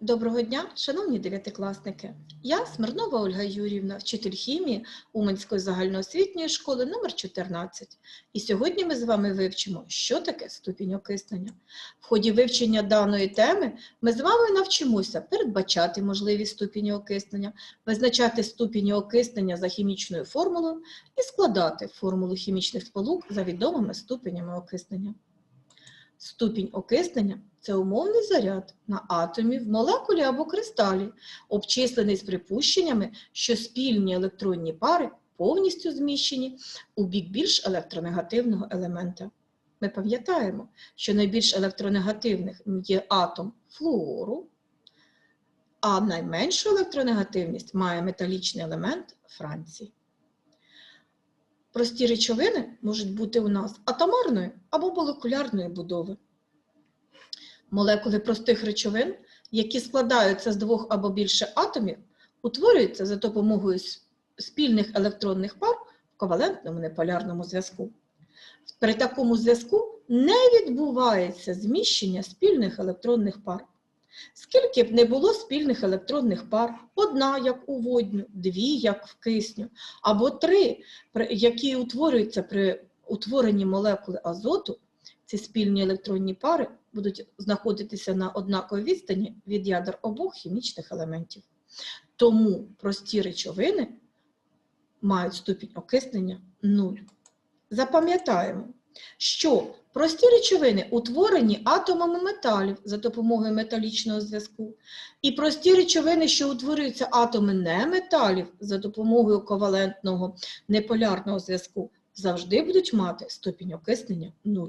Доброго дня, шановні дев'ятикласники. Я Смирнова Ольга Юрівна, вчитель хімії Уманської загальноосвітньої школи номер 14. І сьогодні ми з вами вивчимо, що таке ступінь окиснення. В ході вивчення даної теми ми з вами навчимося передбачати можливі ступені окиснення, визначати ступені окиснення за хімічною формулою і складати формулу хімічних сполук за відомими ступенями окиснення. Ступінь окиснення це умовний заряд на атомі в молекулі або кристалі, обчислений з припущеннями, що спільні електронні пари повністю зміщені у бік більш електронегативного елемента. Ми пам'ятаємо, що найбільш електронегативних є атом флуору, а найменшу електронегативність має металічний елемент Франції. Прості речовини можуть бути у нас атомарної або молекулярної будови. Молекули простих речовин, які складаються з двох або більше атомів, утворюються за допомогою спільних електронних пар в ковалентному неполярному зв'язку. При такому зв'язку не відбувається зміщення спільних електронних пар. Скільки б не було спільних електронних пар, одна як у водню, дві як в кисню, або три, які утворюються при утворенні молекули азоту, ці спільні електронні пари будуть знаходитися на однаковій відстані від ядер обох хімічних елементів. Тому прості речовини мають ступінь окиснення 0. Запам'ятаємо, що прості речовини утворені атомами металів за допомогою металічного зв'язку, і прості речовини, що утворюються атоми неметалів за допомогою ковалентного неполярного зв'язку, завжди будуть мати ступінь окиснення 0.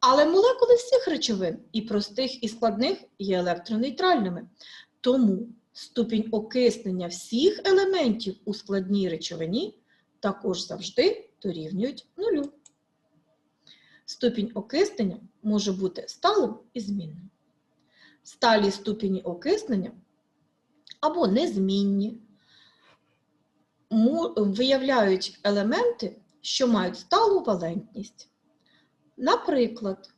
Але молекули всіх речовин, і простих, і складних, є електронейтральними. Тому ступінь окиснення всіх елементів у складній речовині також завжди дорівнюють нулю. Ступінь окиснення може бути сталим і змінним. Сталі ступені окиснення або незмінні виявляють елементи, що мають сталу валентність. Наприклад,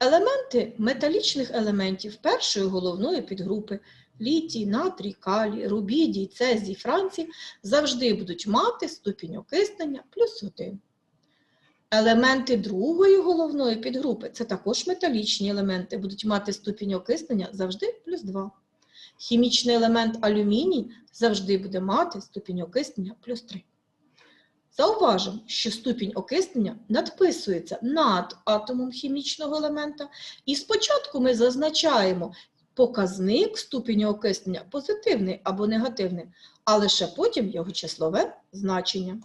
елементи металічних елементів першої головної підгрупи літій, натрій, калій, рубідій, цезій, францій завжди будуть мати ступінь окиснення плюс 1. Елементи другої головної підгрупи це також металічні елементи, будуть мати ступінь окиснення завжди плюс 2. Хімічний елемент алюміній завжди буде мати ступінь окиснення плюс 3. Зауважимо, що ступінь окиснення надписується над атомом хімічного елемента, і спочатку ми зазначаємо показник ступеня окиснення позитивний або негативний, а лише потім його числове значення.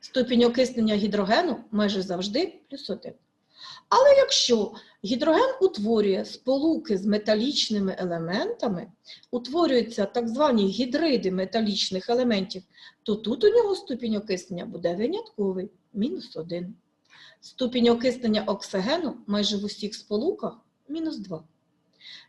Ступінь окиснення гідрогену майже завжди плюс 1. Але якщо гідроген утворює сполуки з металічними елементами, утворюються так звані гідриди металічних елементів, то тут у нього ступінь окиснення буде винятковий мінус 1. Ступінь окиснення оксигену майже в усіх сполуках мінус 2.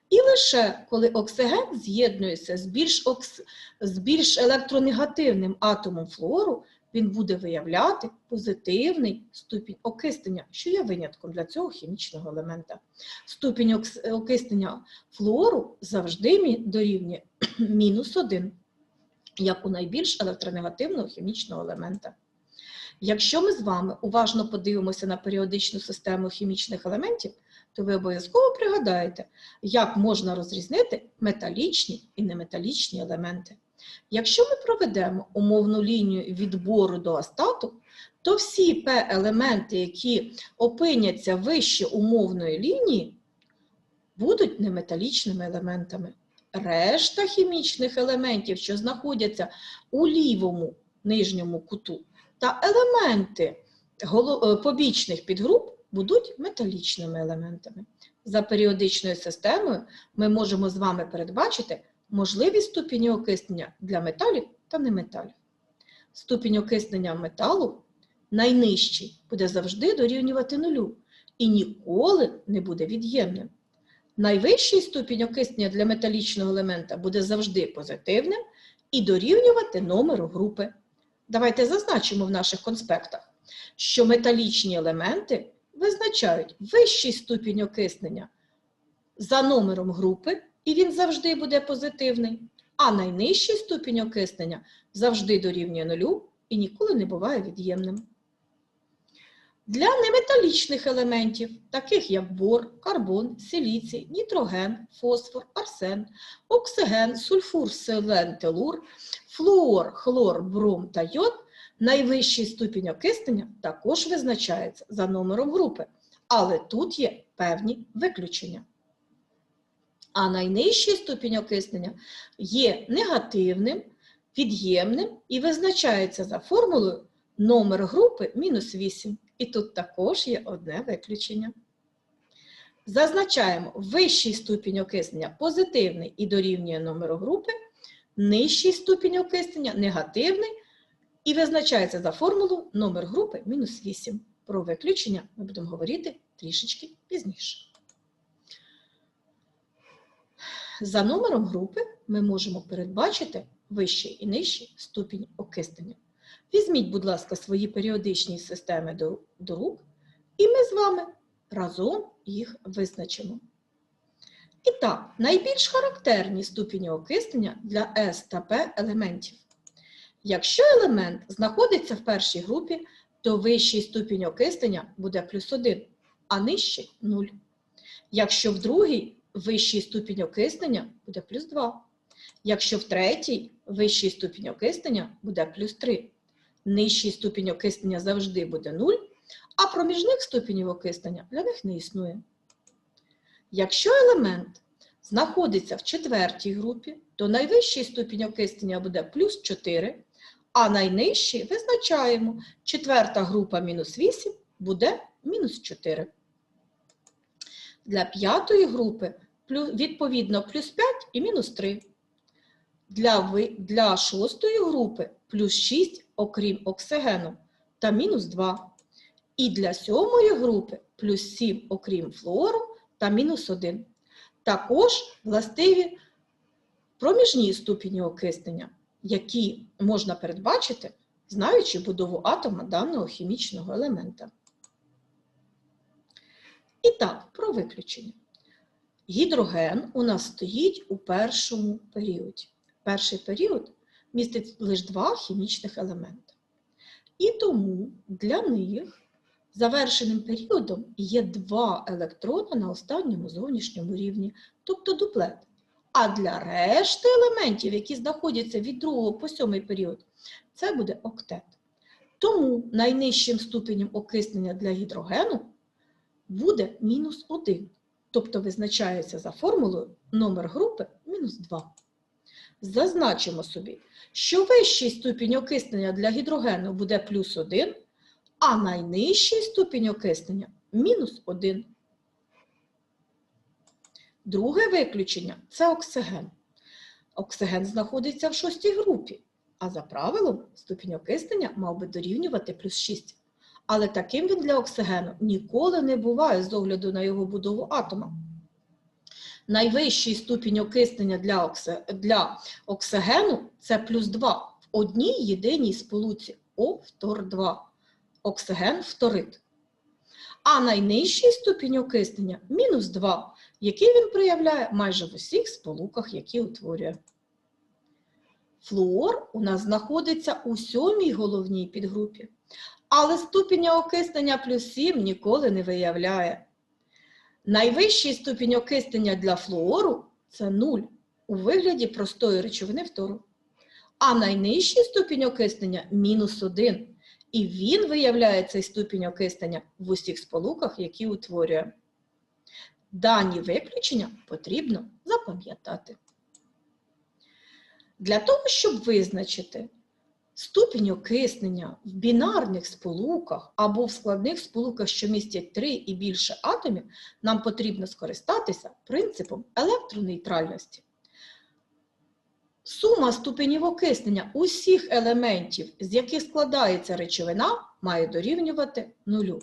І лише коли оксиген з'єднується з більш, окс... з більш електронегативним атомом флору, він буде виявляти позитивний ступінь окиснення, що є винятком для цього хімічного елемента. Ступінь окиснення флору завжди дорівнює мінус 1 як у найбільш електронегативного хімічного елемента. Якщо ми з вами уважно подивимося на періодичну систему хімічних елементів, то ви обов'язково пригадаєте, як можна розрізнити металічні і неметалічні елементи. Якщо ми проведемо умовну лінію відбору до астату, то всі П-елементи, які опиняться вище умовної лінії, будуть неметалічними елементами. Решта хімічних елементів, що знаходяться у лівому нижньому куту, та елементи е, побічних підгруп будуть металічними елементами. За періодичною системою ми можемо з вами передбачити можливі ступені окиснення для металів та неметалів. Ступінь окиснення металу найнижчий буде завжди дорівнювати нулю і ніколи не буде від'ємним. Найвищий ступінь окиснення для металічного елемента буде завжди позитивним і дорівнювати номеру групи. Давайте зазначимо в наших конспектах, що металічні елементи визначають вищий ступінь окиснення за номером групи і він завжди буде позитивний, а найнижчий ступінь окиснення завжди дорівнює нулю і ніколи не буває від'ємним. Для неметалічних елементів, таких як бор, карбон, силіцій, нітроген, фосфор, арсен, оксиген, сульфур, селен, телур, флуор, хлор, бром та йод, найвищий ступінь окиснення також визначається за номером групи, але тут є певні виключення. А найнижчий ступінь окиснення є негативним, від'ємним і визначається за формулою номер групи мінус 8. І тут також є одне виключення. Зазначаємо, вищий ступінь окиснення позитивний і дорівнює номеру групи, нижчий ступінь окиснення негативний і визначається за формулою номер групи мінус 8. Про виключення ми будемо говорити трішечки пізніше. За номером групи ми можемо передбачити вищий і нижчий ступінь окиснення. Візьміть, будь ласка, свої періодичні системи до, до рук, і ми з вами разом їх визначимо. І так, найбільш характерні ступені окиснення для С та П елементів. Якщо елемент знаходиться в першій групі, то вищий ступінь окиснення буде плюс 1, а нижчий 0. Якщо в другій вищий ступінь окиснення буде плюс 2. Якщо в третій вищий ступінь окиснення буде плюс 3. Нижчий ступінь окиснення завжди буде 0, а проміжних ступенів окиснення для них не існує. Якщо елемент знаходиться в четвертій групі, то найвищий ступінь окиснення буде плюс 4, а найнижчий визначаємо четверта група мінус 8 буде мінус 4. Для п'ятої групи плю- відповідно плюс 5 і мінус 3. Для, для шостої групи плюс 6, окрім оксигену, та мінус 2. І для сьомої групи плюс 7, окрім флуору, та мінус 1. Також властиві проміжні ступені окиснення, які можна передбачити, знаючи будову атома даного хімічного елемента. І так, про виключення. Гідроген у нас стоїть у першому періоді. Перший період містить лише два хімічних елементи. І тому для них завершеним періодом є два електрона на останньому зовнішньому рівні, тобто дуплет. А для решти елементів, які знаходяться від другого по сьомий період, це буде октет. Тому найнижчим ступенем окиснення для гідрогену буде мінус 1, тобто визначається за формулою номер групи мінус 2. Зазначимо собі, що вищий ступінь окиснення для гідрогену буде плюс 1, а найнижчий ступінь окиснення мінус 1. Друге виключення це оксиген. Оксиген знаходиться в шостій групі, а за правилом ступінь окиснення мав би дорівнювати плюс 6. Але таким він для оксигену ніколи не буває з огляду на його будову атома. Найвищий ступінь окиснення для, окси... для оксигену це плюс 2 в одній єдиній сполуці О2. Оксиген фторид. А найнижчий ступінь окиснення мінус 2, який він проявляє майже в усіх сполуках, які утворює. Флуор у нас знаходиться у сьомій головній підгрупі, але ступеня окиснення плюс 7 ніколи не виявляє. Найвищий ступінь окиснення для флуору це 0 у вигляді простої речовини фтору. А найнижчий ступінь окиснення мінус 1. І він виявляє цей ступінь окиснення в усіх сполуках, які утворює. Дані виключення потрібно запам'ятати. Для того, щоб визначити ступінь окиснення в бінарних сполуках або в складних сполуках, що містять 3 і більше атомів, нам потрібно скористатися принципом електронейтральності. Сума ступенів окиснення усіх елементів, з яких складається речовина, має дорівнювати нулю.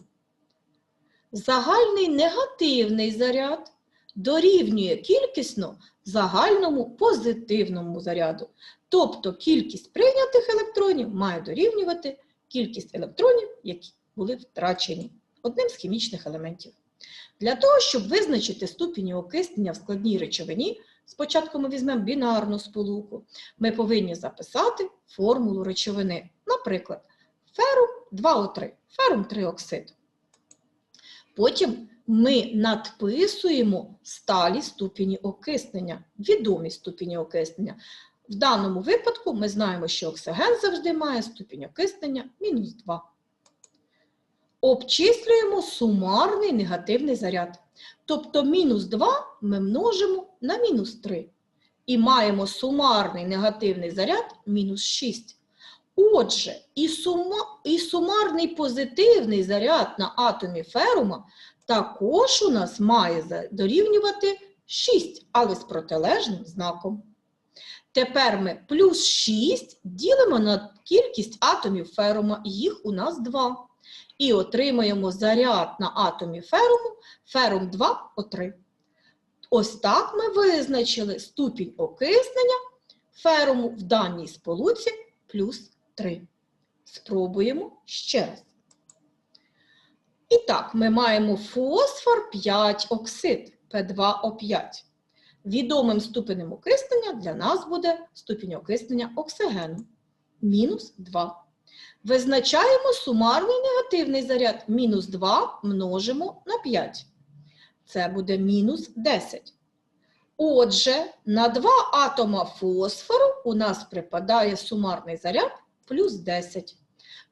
Загальний негативний заряд дорівнює кількісно загальному позитивному заряду. Тобто кількість прийнятих електронів має дорівнювати кількість електронів, які були втрачені одним з хімічних елементів. Для того, щоб визначити ступені окиснення в складній речовині, спочатку ми візьмемо бінарну сполуку, ми повинні записати формулу речовини. Наприклад, ферум 2О3, ферум 3 оксид. Потім ми надписуємо сталі ступені окиснення, відомі ступені окиснення. В даному випадку ми знаємо, що оксиген завжди має ступінь окиснення мінус 2. Обчислюємо сумарний негативний заряд. Тобто мінус 2 ми множимо на мінус 3. І маємо сумарний негативний заряд мінус 6. Отже, і, сума, і сумарний позитивний заряд на атомі ферума також у нас має дорівнювати 6, але з протилежним знаком. Тепер ми плюс 6 ділимо на кількість атомів ферума, їх у нас 2. І отримаємо заряд на атомі феруму, ферум 2 О3. Ось так ми визначили ступінь окиснення феруму в даній сполуці плюс 3. Спробуємо ще раз. І так, ми маємо фосфор 5 оксид П2О5. Відомим ступенем окиснення для нас буде ступінь окиснення оксигену мінус 2. Визначаємо сумарний негативний заряд. Мінус 2 множимо на 5. Це буде мінус 10. Отже, на 2 атома фосфору у нас припадає сумарний заряд плюс 10.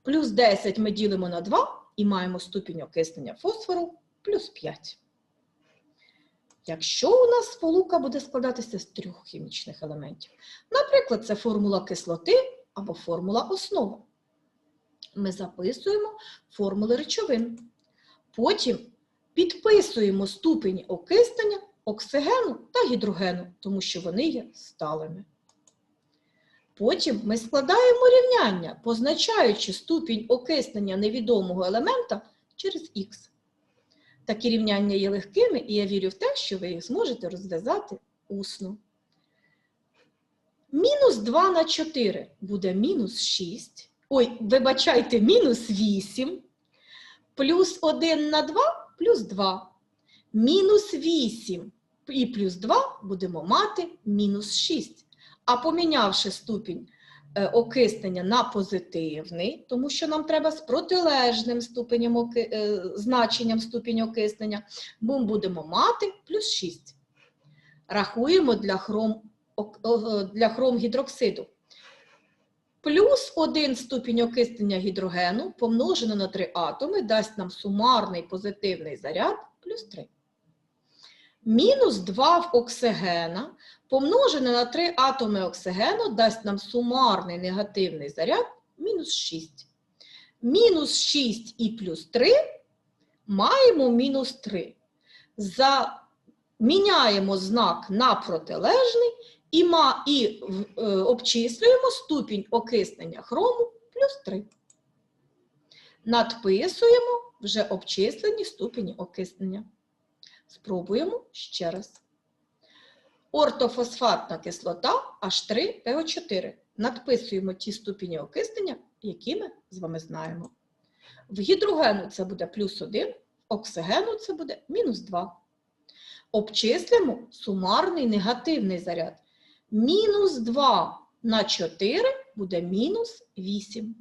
Плюс 10 ми ділимо на 2 і маємо ступінь окиснення фосфору плюс 5. Якщо у нас сполука буде складатися з трьох хімічних елементів, наприклад, це формула кислоти або формула основи, ми записуємо формули речовин. Потім підписуємо ступені окиснення оксигену та гідрогену, тому що вони є сталими. Потім ми складаємо рівняння, позначаючи ступінь окиснення невідомого елемента через х. Такі рівняння є легкими, і я вірю в те, що ви їх зможете розв'язати усно. Мінус 2 на 4 буде мінус 6. Ой, вибачайте, мінус 8. Плюс 1 на 2 плюс 2. Мінус 8 і плюс 2 будемо мати мінус 6. А помінявши ступінь е, окиснення на позитивний, тому що нам треба з протилежним ступенем оки- е, значенням ступінь окиснення, ми будемо мати плюс 6. Рахуємо для хром, о, для хромгідроксиду. Плюс 1 ступінь окиснення гідрогену помножено на 3 атоми дасть нам сумарний позитивний заряд плюс 3. Мінус 2 в оксигена помножене на 3 атоми оксигену дасть нам сумарний негативний заряд мінус 6. Мінус 6 і плюс 3 маємо мінус 3. Заміняємо знак на протилежний і, ма, і е, обчислюємо ступінь окиснення хрому плюс 3. Надписуємо вже обчислені ступені окиснення. Спробуємо ще раз. Ортофосфатна кислота H3PO4. Надписуємо ті ступені окиснення, які ми з вами знаємо. В гідрогену це буде плюс 1, в оксигену це буде мінус 2. Обчислимо сумарний негативний заряд. Мінус 2 на 4 буде мінус 8.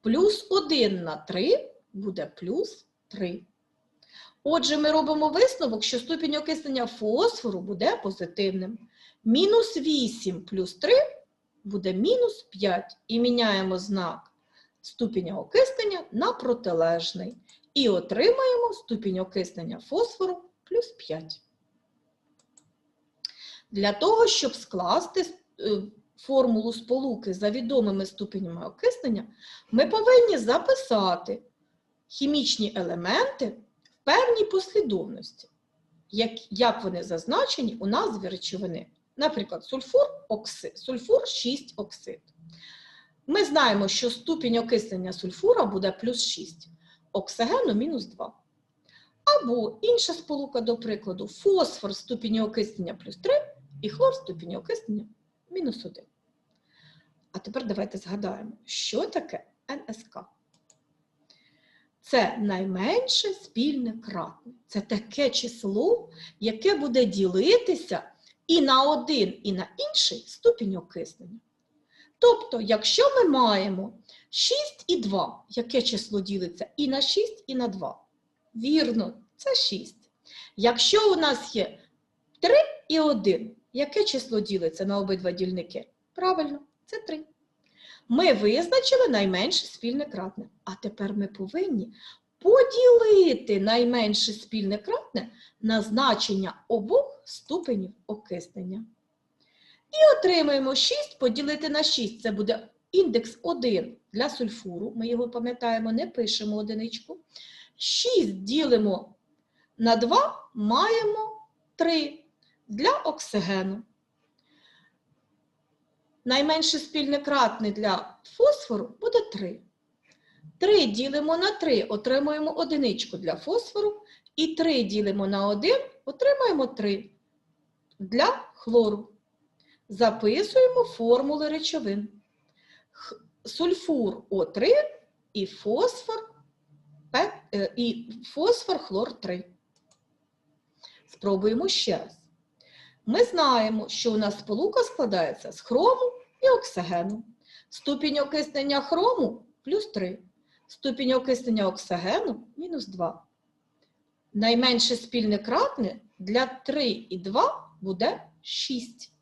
Плюс 1 на 3 буде плюс 3. Отже, ми робимо висновок, що ступінь окиснення фосфору буде позитивним. Мінус 8 плюс 3 буде мінус 5. І міняємо знак ступеня окиснення на протилежний. І отримаємо ступінь окиснення фосфору плюс 5. Для того, щоб скласти е, формулу сполуки за відомими ступенями окиснення, ми повинні записати хімічні елементи певній послідовності, як, як вони зазначені у назві речовини. Наприклад, сульфур, оксид, сульфур 6 оксид. Ми знаємо, що ступінь окиснення сульфура буде плюс 6, оксигену мінус 2. Або інша сполука, до прикладу, фосфор ступінь окиснення плюс 3 і хлор ступінь окиснення мінус 1. А тепер давайте згадаємо, що таке НСК. Це найменше спільне кратне. Це таке число, яке буде ділитися і на один, і на інший ступінь окиснення. Тобто, якщо ми маємо 6 і 2, яке число ділиться і на 6, і на 2? Вірно, це 6. Якщо у нас є 3 і 1, яке число ділиться на обидва дільники? Правильно, це 3. Ми визначили найменше спільне кратне. А тепер ми повинні поділити найменше спільне кратне на значення обох ступенів окиснення. І отримаємо 6 поділити на 6. Це буде індекс 1 для сульфуру. Ми його пам'ятаємо, не пишемо одиничку. 6 ділимо на 2, маємо 3 для оксигену. Найменше спільне кратне для фосфору буде 3. 3 ділимо на 3, отримуємо одиничку для фосфору. І 3 ділимо на 1, отримаємо 3 для хлору. Записуємо формули речовин. Сульфур О3 і фосфор, е, і фосфор хлор 3. Спробуємо ще раз. Ми знаємо, що у нас сполука складається з хрому і оксигену. Ступінь окиснення хрому плюс 3. Ступінь окиснення оксигену мінус 2. Найменше спільне кратне для 3 і 2 буде 6.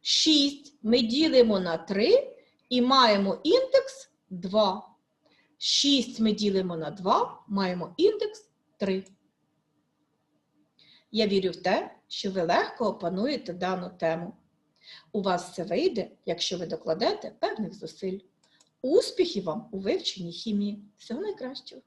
6 ми ділимо на 3 і маємо індекс 2. 6 ми ділимо на 2, маємо індекс 3. Я вірю в те, що ви легко опануєте дану тему. У вас це вийде, якщо ви докладете певних зусиль. Успіхів вам у вивченні хімії. Всього найкращого!